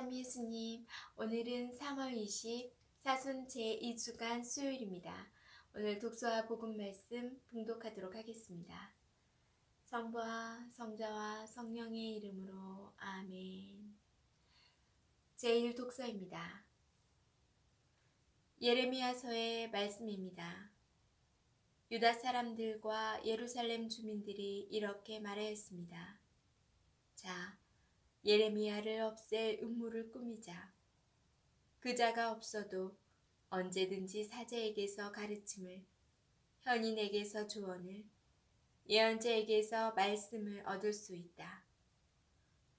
참 예수님, 오늘은 3월 20 사순 제2주간 수요일입니다. 오늘 독서와 복음 말씀 봉독하도록 하겠습니다. 성부와 성자와 성령의 이름으로 아멘. 제1 독서입니다. 예레미야서의 말씀입니다. 유다 사람들과 예루살렘 주민들이 이렇게 말하였습니다. 자, 예레미야를 없앨 음모를 꾸미자. 그 자가 없어도 언제든지 사제에게서 가르침을, 현인에게서 조언을, 예언자에게서 말씀을 얻을 수 있다.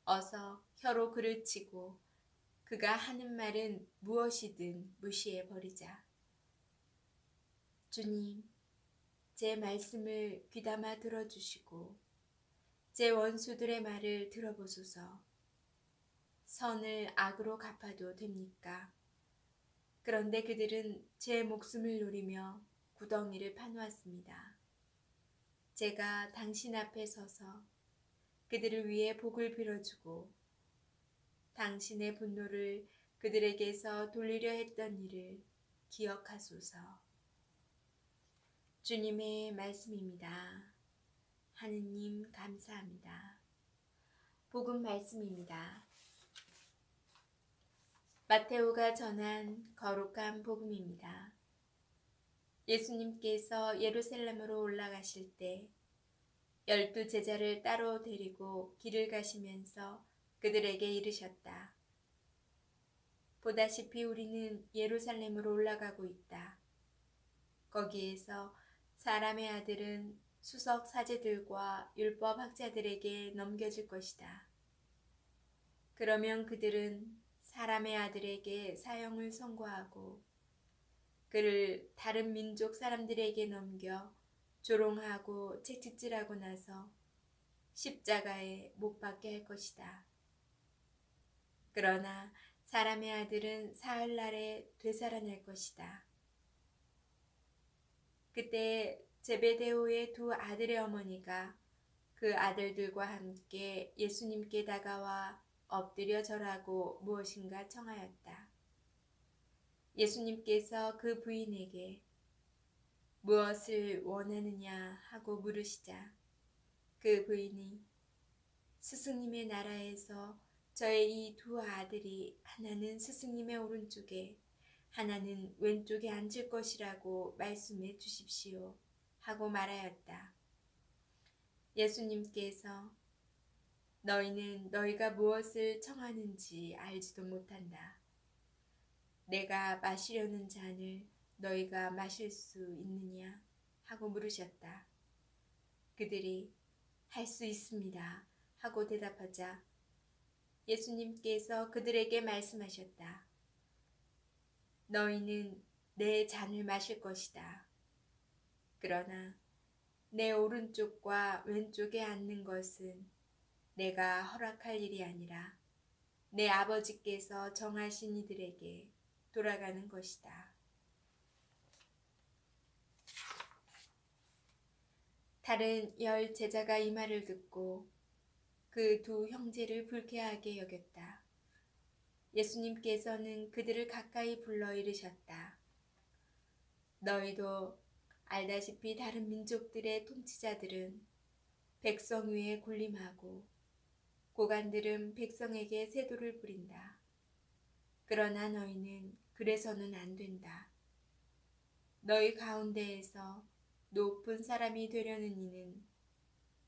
어서 혀로 그를 치고 그가 하는 말은 무엇이든 무시해 버리자. 주님, 제 말씀을 귀담아 들어주시고 제 원수들의 말을 들어보소서. 선을 악으로 갚아도 됩니까? 그런데 그들은 제 목숨을 노리며 구덩이를 파놓았습니다. 제가 당신 앞에 서서 그들을 위해 복을 빌어주고 당신의 분노를 그들에게서 돌리려 했던 일을 기억하소서. 주님의 말씀입니다. 하느님 감사합니다. 복음 말씀입니다. 마테오가 전한 거룩한 복음입니다. 예수님께서 예루살렘으로 올라가실 때 열두 제자를 따로 데리고 길을 가시면서 그들에게 이르셨다. 보다시피 우리는 예루살렘으로 올라가고 있다. 거기에서 사람의 아들은 수석 사제들과 율법 학자들에게 넘겨질 것이다. 그러면 그들은 사람의 아들에게 사형을 선고하고 그를 다른 민족 사람들에게 넘겨 조롱하고 채찍질하고 나서 십자가에 못 박게 할 것이다. 그러나 사람의 아들은 사흘날에 되살아날 것이다. 그때 제베데오의 두 아들의 어머니가 그 아들들과 함께 예수님께 다가와 엎드려 절하고 무엇인가 청하였다. 예수님께서 그 부인에게 무엇을 원하느냐 하고 물으시자 그 부인이 스승님의 나라에서 저의 이 두 아들이 하나는 스승님의 오른쪽에 하나는 왼쪽에 앉을 것이라고 말씀해 주십시오 하고 말하였다. 예수님께서 너희는 너희가 무엇을 청하는지 알지도 못한다. 내가 마시려는 잔을 너희가 마실 수 있느냐? 하고 물으셨다. 그들이 할 수 있습니다. 하고 대답하자 예수님께서 그들에게 말씀하셨다. 너희는 내 잔을 마실 것이다. 그러나 내 오른쪽과 왼쪽에 앉는 것은 내가 허락할 일이 아니라 내 아버지께서 정하신 이들에게 돌아가는 것이다. 다른 열 제자가 이 말을 듣고 그 두 형제를 불쾌하게 여겼다. 예수님께서는 그들을 가까이 불러 이르셨다. 너희도 알다시피 다른 민족들의 통치자들은 백성 위에 군림하고 고관들은 백성에게 세도를 부린다. 그러나 너희는 그래서는 안 된다. 너희 가운데에서 높은 사람이 되려는 이는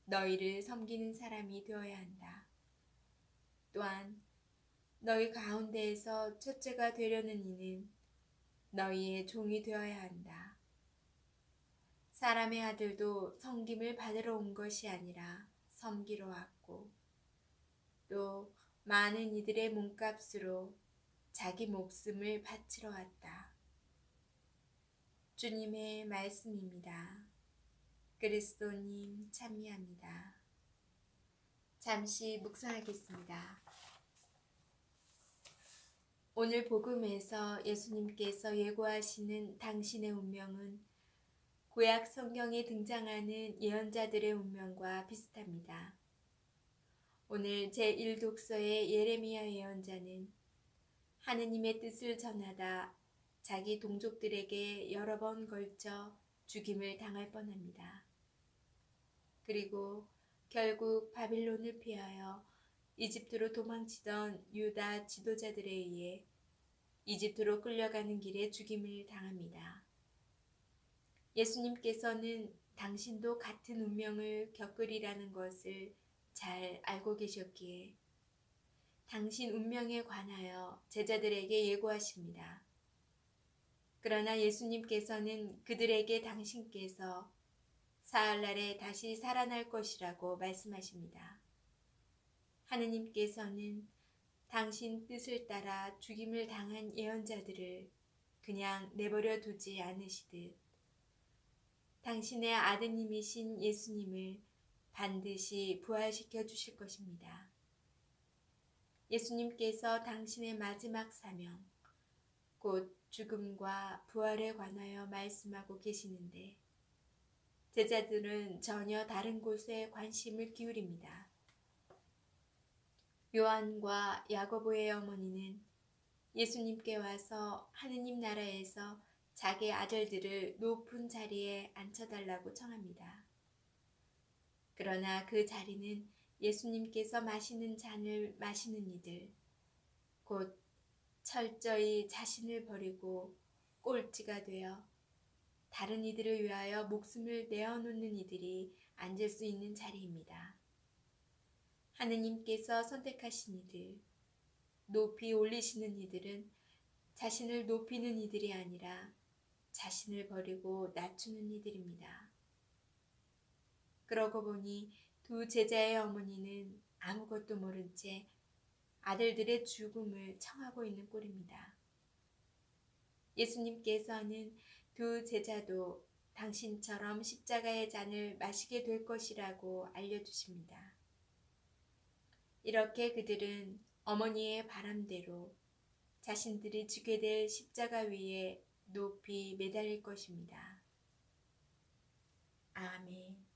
너희를 섬기는 사람이 되어야 한다. 또한 너희 가운데에서 첫째가 되려는 이는 너희의 종이 되어야 한다. 사람의 아들도 섬김을 받으러 온 것이 아니라 섬기러 왔고 또 많은 이들의 몸값으로 자기 목숨을 바치러 왔다. 주님의 말씀입니다. 그리스도님 참미합니다. 잠시 묵상하겠습니다. 오늘 복음에서 예수님께서 예고하시는 당신의 운명은 구약 성경에 등장하는 예언자들의 운명과 비슷합니다. 오늘 제1독서의 예레미야 예언자는 하느님의 뜻을 전하다 자기 동족들에게 여러 번 걸쳐 죽임을 당할 뻔합니다. 그리고 결국 바빌론을 피하여 이집트로 도망치던 유다 지도자들에 의해 이집트로 끌려가는 길에 죽임을 당합니다. 예수님께서는 당신도 같은 운명을 겪으리라는 것을 잘 알고 계셨기에 당신 운명에 관하여 제자들에게 예고하십니다. 그러나 예수님께서는 그들에게 당신께서 사흘날에 다시 살아날 것이라고 말씀하십니다. 하느님께서는 당신 뜻을 따라 죽임을 당한 예언자들을 그냥 내버려 두지 않으시듯 당신의 아드님이신 예수님을 반드시 부활시켜 주실 것입니다. 예수님께서 당신의 마지막 사명, 곧 죽음과 부활에 관하여 말씀하고 계시는데, 제자들은 전혀 다른 곳에 관심을 기울입니다. 요한과 야고보의 어머니는 예수님께 와서 하느님 나라에서 자기 아들들을 높은 자리에 앉혀달라고 청합니다. 그러나 그 자리는 예수님께서 마시는 잔을 마시는 이들, 곧 철저히 자신을 버리고 꼴찌가 되어 다른 이들을 위하여 목숨을 내어놓는 이들이 앉을 수 있는 자리입니다. 하느님께서 선택하신 이들, 높이 올리시는 이들은 자신을 높이는 이들이 아니라 자신을 버리고 낮추는 이들입니다. 그러고 보니 두 제자의 어머니는 아무것도 모른 채 아들들의 죽음을 청하고 있는 꼴입니다. 예수님께서는 두 제자도 당신처럼 십자가의 잔을 마시게 될 것이라고 알려주십니다. 이렇게 그들은 어머니의 바람대로 자신들이 지게 될 십자가 위에 높이 매달릴 것입니다. 아멘.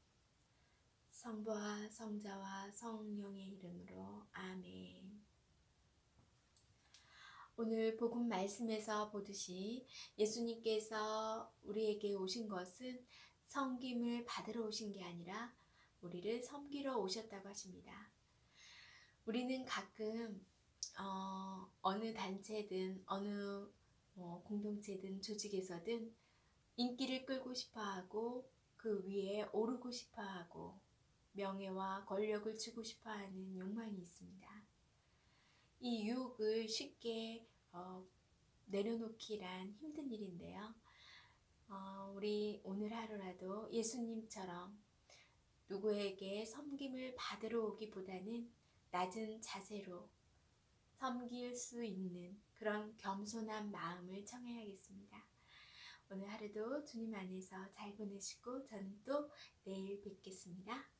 성부와 성자와 성령의 이름으로 아멘. 오늘 복음 말씀에서 보듯이 예수님께서 우리에게 오신 것은 섬김을 받으러 오신 게 아니라 우리를 섬기러 오셨다고 하십니다. 우리는 가끔 어, 어느 단체든 어느 뭐 공동체든 조직에서든 인기를 끌고 싶어 하고 그 위에 오르고 싶어 하고 명예와 권력을 주고 싶어 하는 욕망이 있습니다. 이 유혹을 쉽게 어, 내려놓기란 힘든 일인데요. 어, 우리 오늘 하루라도 예수님처럼 누구에게 섬김을 받으러 오기보다는 낮은 자세로 섬길 수 있는 그런 겸손한 마음을 청해야겠습니다. 오늘 하루도 주님 안에서 잘 보내시고 저는 또 내일 뵙겠습니다.